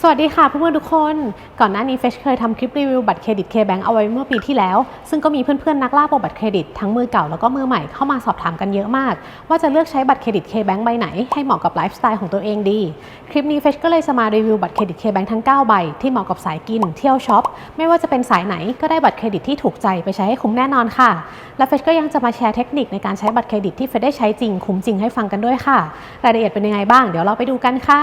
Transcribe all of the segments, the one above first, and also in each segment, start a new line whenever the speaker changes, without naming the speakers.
สวัสดีค่ะเพื่อนๆทุกคน ก่อนหน้านี้เฟชเคยทำคลิปรีวิวบัตรเครดิต K-Bank เอาไว้เมื่อปีที่แล้ว ซึ่งก็มีเพื่อนๆนักล่าโปรบัตรเครดิตทั้งมือเก่าแล้วก็มือใหม่เข้ามาสอบถามกันเยอะมาก ว่าจะเลือกใช้บัตรเครดิต K-Bank ใบไหนให้เหมาะกับไลฟ์สไตล์ของตัวเองดี คลิปนี้เฟชก็เลยจะมารีวิวบัตรเครดิต K-Bank ทั้ง 9 ใบ ที่เหมาะกับสายกินเที่ยวช็อปไม่ว่าจะเป็นสายไหนก็ได้บัตรเครดิตที่ถูกใจไปใช้ให้คุ้มแน่นอนค่ะ และเฟชก็ยังจะมาแชร์เทคนิคในการใช้บัตรเครดิตที่เฟชได้ใช้จริงคุ้มจริงให้ฟังกันด้วยค่ะ รายละเอียดเป็นยังไงบ้างเดี๋ยวเราไปดูกันค่ะ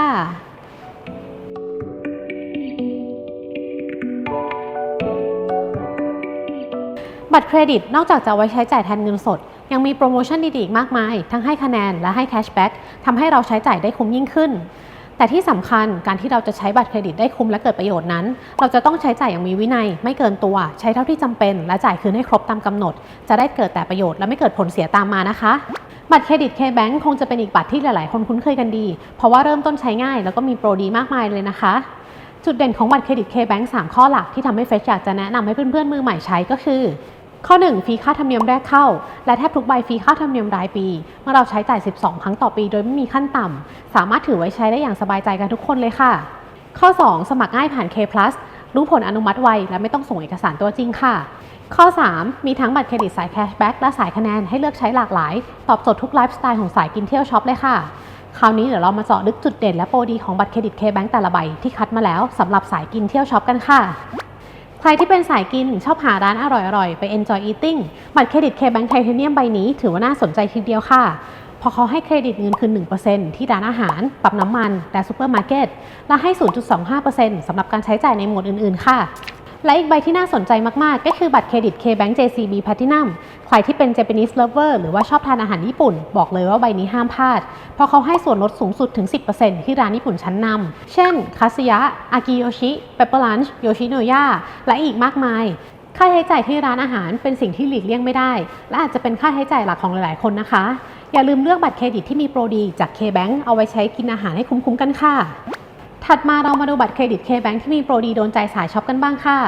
บัตรเครดิตนอกจากจะไว้ใช้จ่ายแทนเงินสด ยังมีโปรโมชั่นดีๆอีกมากมาย ทั้งให้คะแนนและให้แคชแบ็กทำให้เราใช้จ่ายได้คุ้มยิ่งขึ้น แต่ที่สำคัญการที่เราจะใช้บัตรเครดิตได้คุ้มและเกิดประโยชน์นั้น เราจะต้องใช้จ่ายอย่างมีวินัย ไม่เกินตัว ใช้เท่าที่จำเป็นและจ่ายคืนให้ครบตามกำหนด จะได้เกิดแต่ประโยชน์และไม่เกิดผลเสียตามมานะคะบัตรเครดิต K-Bank คงจะเป็นอีกบัตรที่หลาย ๆ คนคุ้นเคยกันดี เพราะว่าเริ่มต้นใช้ง่ายแล้วก็มีโปรดีมากมายเลยนะคะ จุดเด่นของบัตรเครดิต K-Bank 3 ข้อหลักที่ทำให้เฟชอยากจะแนะนำให้เพื่อน ๆ มือใหม่ใช้ก็คือ ข้อ 1 ฟรีค่าธรรมเนียมแรกเข้า และแทบทุกใบฟรีค่าธรรมเนียมรายปี เมื่อเราใช้จ่าย 12 ครั้งต่อปี โดยไม่มีขั้นต่ำสามารถถือไว้ใช้ได้อย่างสบายใจกันทุกคนเลยค่ะ ข้อ 2 สมัครง่ายผ่าน K+ รู้ผลอนุมัติไวและไม่ต้องส่งเอกสารตัวจริงค่ะ ข้อ 3 มีทั้งบัตรเครดิตสายแคชแบ็กและสายคะแนนให้เลือกใช้หลากหลาย ตอบโจทย์ทุกไลฟ์สไตล์ของสายกินเที่ยวช็อปเลยค่ะ คราวนี้เดี๋ยวเรามาเจาะลึกจุดเด่นและโปรดีของบัตรเครดิต K-Bank แต่ละใบที่คัดมาแล้วสำหรับสายกินเที่ยวช็อปกันค่ะ ใครที่เป็นสายกินชอบหาร้านอร่อยๆ ไป enjoy eating บัตรเครดิต K-Bank Titanium ใบนี้ถือว่าน่าสนใจทีเดียวค่ะเพราะเขาให้เครดิตเงินคืน 1%ที่ร้านอาหาร ปรับน้ำมัน และซูเปอร์มาร์เก็ต และให้ 0.25%สำหรับการใช้จ่ายในหมวดอื่นๆ ค่ะ และอีกใบที่น่าสนใจมากๆ ก็คือบัตรเครดิต K-Bank JCB Platinum ใครที่เป็น Japanese lover หรือว่าชอบทานอาหารญี่ปุ่น บอกเลยว่าใบนี้ห้ามพลาด เพราะเขาให้ส่วนลดสูงสุดถึง 10%ที่ร้านญี่ปุ่นชั้นนำ เช่น คาสยะ อากิโยชิ เปปเปอร์ลันช์ โยชิโนย่า และอีกมากมาย ค่าใช้จ่ายที่ร้านอาหารเป็นสิ่งที่หลีกเลี่ยงไม่ได้ และอาจจะเป็นค่าใช้จ่ายหลักของหลาย ๆ คนนะคะ อย่าลืมเลือกบัตรเครดิตที่มีโปรดีจาก K-Bank เอาไว้ใช้กินอาหารให้คุ้ม ๆ กันค่ะ ถัดมาเรามาดูบัตรเครดิต K-Bank ที่มีโปรดีโดนใจสายช็อปกันบ้างค่ะ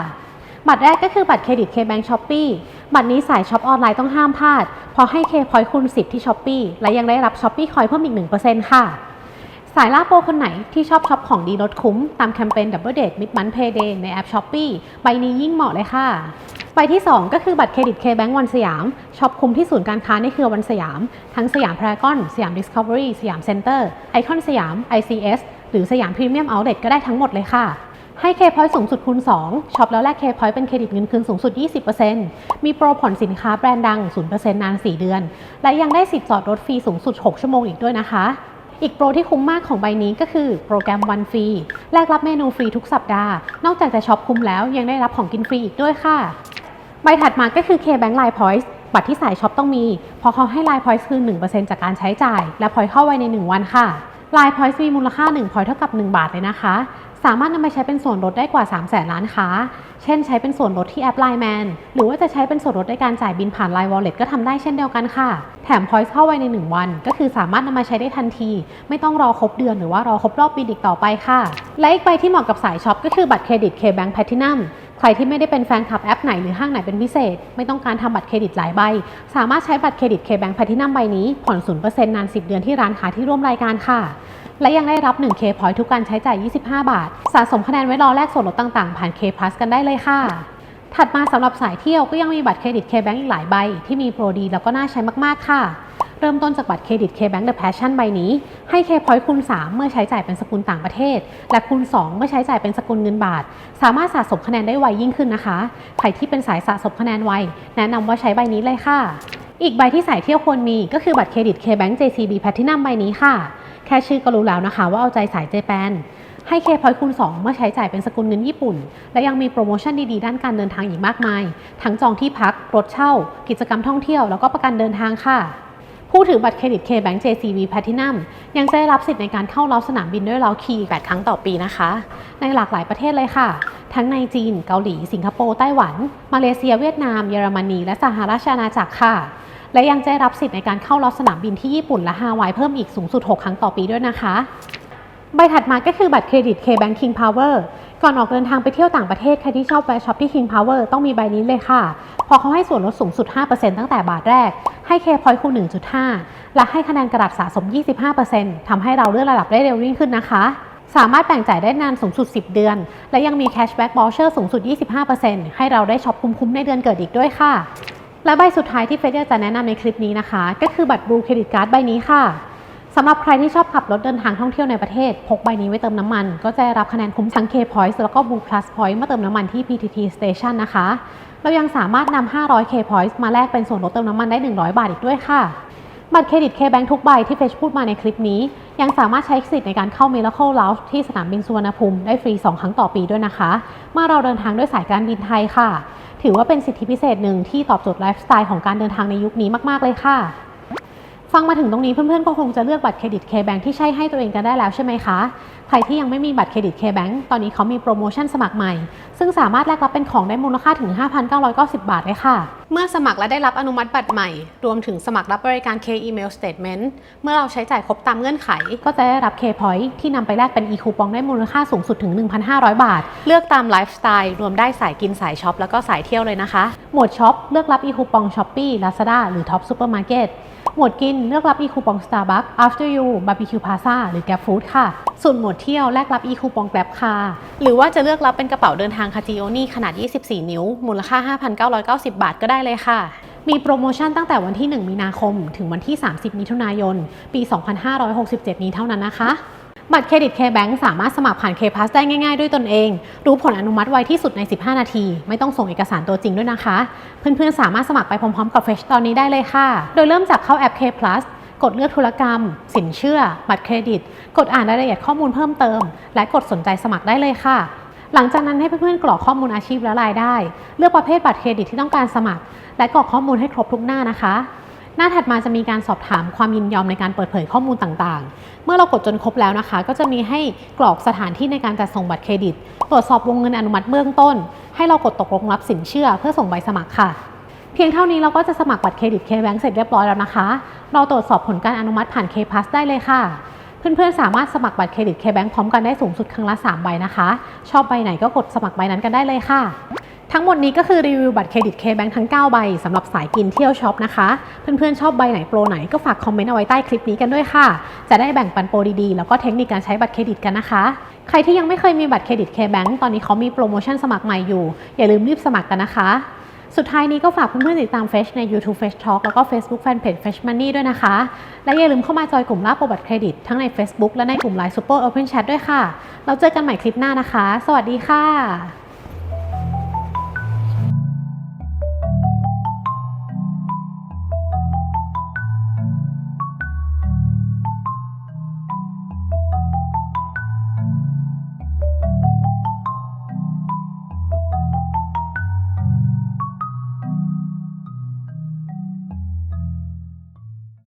บัตรแรกก็คือบัตรเครดิต K-Bank Shopee บัตรนี้สายช็อปออนไลน์ต้องห้ามพลาด เพราะให้ K Point คูณ10 ที่ Shopee และยังได้รับ Shopee Coin เพิ่มอีก 1%ค่ะ สายล่าโปรคนไหนที่ชอบช็อปของดีลดคุ้ม ตามแคมเปญ Double Date Mid Month Payday ในแอป Shopee ใบนี้ยิ่งเหมาะเลยค่ะใบที่ 2 ก็คือบัตรเครดิต K-Bank วันสยามช็อปคุ้มที่ศูนย์การค้าในเครือวันสยาม ทั้งสยามพารากอน สยาม Discovery สยามเซ็นเตอร์ไอคอนสยาม ICS หรือสยามพรีเมียมเอาท์เลก็ได้ทั้งหมดเลยค่ะ ให้ K Point สูงสุดคูณ 2ช็อปแล้วแลก K Point เป็นเครดิตเงินคืนสูงสุด 20%มีโปรผ่อนสินค้าแบรนด์ดัง 0%นาน 4 เดือน และยังได้สิทธิ์จอดรถฟรีสูงสุด 6 ชั่วโมงอีกด้วยนะคะ อีกโปรที่คุ้มมากของใบนี้ก็คือโปรแกรมวันฟรีแลกรับเมนูฟรีทุกสัปดาห์ นอกจากจะช็อปคุ้มแล้วยังได้รับของกินฟรีอีกด้วยค่ะ ใบถัดมาก็คือ K-Bank Line Points บัตรที่สายช็อปต้องมี เพราะเขาให้ Line Points คือ1%จากการใช้จ่าย และ Point เข้าไวใน 1 วันค่ะ Line Points มีมูลค่า1 Point เท่ากับ 1 บาทเลยนะคะ สามารถนำไปใช้เป็นส่วนลดได้กว่า 3 0 0แสนล้านค้า เช่นใช้เป็นส่วนลดที่แอป Line Man หรือว่าจะใช้เป็นส่วนลดในการจ่ายบินผ่าน Line Wallet ก็ทำได้เช่นเดียวกันค่ะ แถม Points เข้าไวใน 1 วัน ก็คือสามารถนำมาใช้ได้ทันที ไม่ต้องรอครบเดือนหรือว่ารอครบรอบปีอีกต่อไปค่ะ และอีกใบที่เหมาะกับสายช็อปก็คือบัตรเครดิต K-Bank Platinum ใครที่ไม่ได้เป็นแฟนคลับแอปไหนหรือห้างไหนเป็นพิเศษ ไม่ต้องการทำบัตรเครดิตหลายใบ สามารถใช้บัตรเครดิต K-Bank Platinum ใบนี้ผ่อน0%นาน 10 เดือนที่ร้านค้าที่ร่วมรายการค่ะ และยังได้รับ 1K Point ทุกการใช้จ่าย 25 บาท สะสมคะแนนไว้รอแลกส่วนลดต่างๆ ผ่าน K Plus กันได้เลยค่ะ ถัดมาสำหรับสายเที่ยวก็ยังมีบัตรเครดิต K-Bank อีกหลายใบ ที่มีโปรดีแล้วก็น่าใช้มากๆค่ะ เริ่มต้นจากบัตรเครดิต K-Bank The Passion ใบนี้ ให้ K Point คูณ3เมื่อใช้จ่ายเป็นสกุลต่างประเทศ และคูณ 2 เมื่อใช้จ่ายเป็นสกุลเงินบาท สามารถสะสมคะแนนได้ไวยิ่งขึ้นนะคะ ใครที่เป็นสายสะสมคะแนนไวแนะนำว่าใช้ใบนี้เลยค่ะ อีกใบที่สายเที่ยวควรมีก็คือบัตรเครดิต K-Bank JCB Platinum ใบนี้ค่ะ แค่ชื่อก็รู้แล้วนะคะว่าเอาใจสายเจแปนให้ K Point คูณ 2 เมื่อใช้จ่ายเป็นสกุลเงินญี่ปุ่น และยังมีโปรโมชั่นดีๆ ด้านการเดินทางอีกมากมาย ทั้งจองที่พัก รถเช่า กิจกรรมท่องเที่ยว แล้วก็ประกันเดินทางค่ะ ผู้ถือบัตรเครดิต K-Bank JCB Platinum ยังจะได้รับสิทธิ์ในการเข้าเล้าสนามบินด้วยเล้าคี8ครั้งต่อปีนะคะ ในหลากหลายประเทศเลยค่ะ ทั้งในจีน เกาหลี สิงคโปร์ ไต้หวัน มาเลเซีย เวียดนาม เยอรมนี และสหราชอาณาจักรค่ะ และยังจะได้รับสิทธิ์ในการเข้าเล้าสนามบินที่ญี่ปุ่นและฮาวายเพิ่มอีกสูงสุด 6 ครั้งต่อปีด้วยนะคะใบถัดมาก็คือบัตรเครดิต K-Bank King Power ก่อนออกเดินทางไปเที่ยวต่างประเทศใครที่ชอบแวะช็อปที่ King Power ต้องมีใบนี้เลยค่ะพราะเขาให้ส่วนลดสูงสุด 5%ตั้งแต่บาทแรก ให้ K Point คูณ1.5 และให้คะแนนกระดาษสะสม 25%ทำให้เราเลื่อนระดับได้เร็วยิ่งขึ้นนะคะ สามารถแบ่งจ่ายได้นานสูงสุด 10 เดือน และยังมีแคชแบ็ก v อ u เชอร์สูงสุด 25%ให้เราได้ช็อปคุ้มๆในเดือนเกิดอีกด้วยค่ะ และใบสุดท้ายที่เฟเดียจะแนะนำในคลิปนี้นะคะ ก็คือบัตรบลูเครดิตการ์ดใบนี้ค่ะสำหรับใครที่ชอบขับรถเดินทางท่องเที่ยวในประเทศ พกใบนี้ไว้เติมน้ำมัน ก็จะรับคะแนนคุ้มสังเคพอยต์แล้วก็บูพลัสพอยต์มาเติมน้ำมันที่ PTT Station นะคะ เรายังสามารถนำ 500K Points มาแลกเป็นส่วนลดเติมน้ำมันได้ 100 บาทอีกด้วยค่ะ บัตรเครดิตเคแบงทุกใบที่เฟชพูดมาในคลิปนี้ ยังสามารถใช้สิทธิ์ในการเข้า Miracle Lounge ที่สนามบินสุวรรณภูมิได้ฟรี 2 ครั้งต่อปีด้วยนะคะ เมื่อเราเดินทางด้วยสายการบินไทยค่ะ ถือว่าเป็นสิทธิพิเศษหนึ่งที่ตอบโจทย์ไลฟ์สไตล์ของการเดินทางในยุคนี้มาก ๆ เลยค่ะ ฟังมาถึงตรงนี้เพื่อนๆก็คงจะเลือกบัตรเครดิต K-Bank ที่ใช่ให้ตัวเองกันได้แล้วใช่ไหมคะ ใครที่ยังไม่มีบัตรเครดิต K-Bank ตอนนี้เขามีโปรโมชั่นสมัครใหม่ ซึ่งสามารถแลกรับเป็นของได้มูลค่าถึง 5,990 บาทเลยค่ะ เมื่อสมัครและได้รับอนุมัติบัตรใหม่ รวมถึงสมัครรับบริการ K Email Statement เมื่อเราใช้จ่ายครบตามเงื่อนไข ก็จะได้รับ K Point ที่นำไปแลกเป็น e คูปองได้มูลค่าสูงสุดถึง 1,500 บาท เลือกตามไลฟ์สไตล์รวมได้สายกินสายช็อปแล้วก็สายเที่ยวเลยนะคะ หมวดช็อปเลือกรับ e คูปอง Shopee Lazada หรือ Top Supermarket หมวดกินเลือกรับ e คูปอง Starbucks After You Barbecue Plaza หรือ Grab Food ค่ะ ส่วนหมวดเที่ยวแลกรับ e คูปอง Grab Car หรือว่าจะเลือกรับเป็นกระเป๋าเดินทางคาจิโอนี่ขนาด 24 นิ้ว มูลค่า 5,990 บาทก็ได้เลยค่ะ มีโปรโมชั่นตั้งแต่วันที่ 1 มีนาคม ถึงวันที่ 30 มิถุนายน ปี 2567 นี้เท่านั้นนะคะ บัตรเครดิต K-Bank สามารถสมัครผ่าน K-Pass ได้ง่ายๆ ด้วยตนเอง รู้ผลอนุมัติไวที่สุดใน 15 นาที ไม่ต้องส่งเอกสารตัวจริงด้วยนะคะ เพื่อนๆ สามารถสมัครไปพร้อมๆ กับ Fresh ตอนนี้ได้เลยค่ะ โดยเริ่มจากเข้าแอป K-Plus กดเลือกธุรกรรม สินเชื่อ บัตรเครดิต กดอ่านรายละเอียดข้อมูลเพิ่มเติม และกดสนใจสมัครได้เลยค่ะ หลังจากนั้นให้เพื่อนๆ กรอกข้อมูลอาชีพและรายได้ เลือกประเภทบัตรเครดิตที่ต้องการสมัคร และกรอกข้อมูลให้ครบทุกหน้านะคะ หน้าถัดมาจะมีการสอบถามความยินยอมในการเปิดเผยข้อมูลต่างๆ เมื่อเรากดจนครบแล้วนะคะ ก็จะมีให้กรอกสถานที่ในการจัดส่งบัตรเครดิต ตรวจสอบวงเงินอนุมัติเบื้องต้น ให้เรากดตกลงรับสินเชื่อเพื่อส่งใบสมัครค่ะ เพียงเท่านี้เราก็จะสมัครบัตรเครดิต K-Bank เสร็จเรียบร้อยแล้วนะคะ เราตรวจสอบผลการอนุมัติผ่าน K-Pass ได้เลยค่ะเพื่อนๆ สามารถสมัครบัตรเครดิต K-Bank พร้อมกันได้สูงสุดครั้งละ 3 ใบนะคะ ชอบใบไหนก็กดสมัครใบนั้นกันได้เลยค่ะ ทั้งหมดนี้ก็คือรีวิวบัตรเครดิต K-Bank ทั้ง 9 ใบสำหรับสายกินเที่ยวช็อปนะคะ เพื่อนๆ ชอบใบไหนโปรไหนก็ฝากคอมเมนต์เอาไว้ใต้คลิปนี้กันด้วยค่ะ จะได้แบ่งปันโปรดีๆ แล้วก็เทคนิคการใช้บัตรเครดิตกันนะคะ ใครที่ยังไม่เคยมีบัตรเครดิต K-Bank ตอนนี้เขามีโปรโมชั่นสมัครใหม่อยู่ อย่าลืมรีบสมัครกันนะคะ สุดท้ายนี้ก็ฝากเพื่อนๆติดตามเฟชใน YouTube Fresh Talk แล้วก็ Facebook Fanpage Fresh Money ด้วยนะคะ และอย่าลืมเข้ามาจอยกลุ่มล่าโปรบัตรเครดิตทั้งใน Facebook และในกลุ่ม Line Super Open Chat ด้วยค่ะ เราเจอกันใหม่คลิปหน้านะคะ สวัสดีค่ะ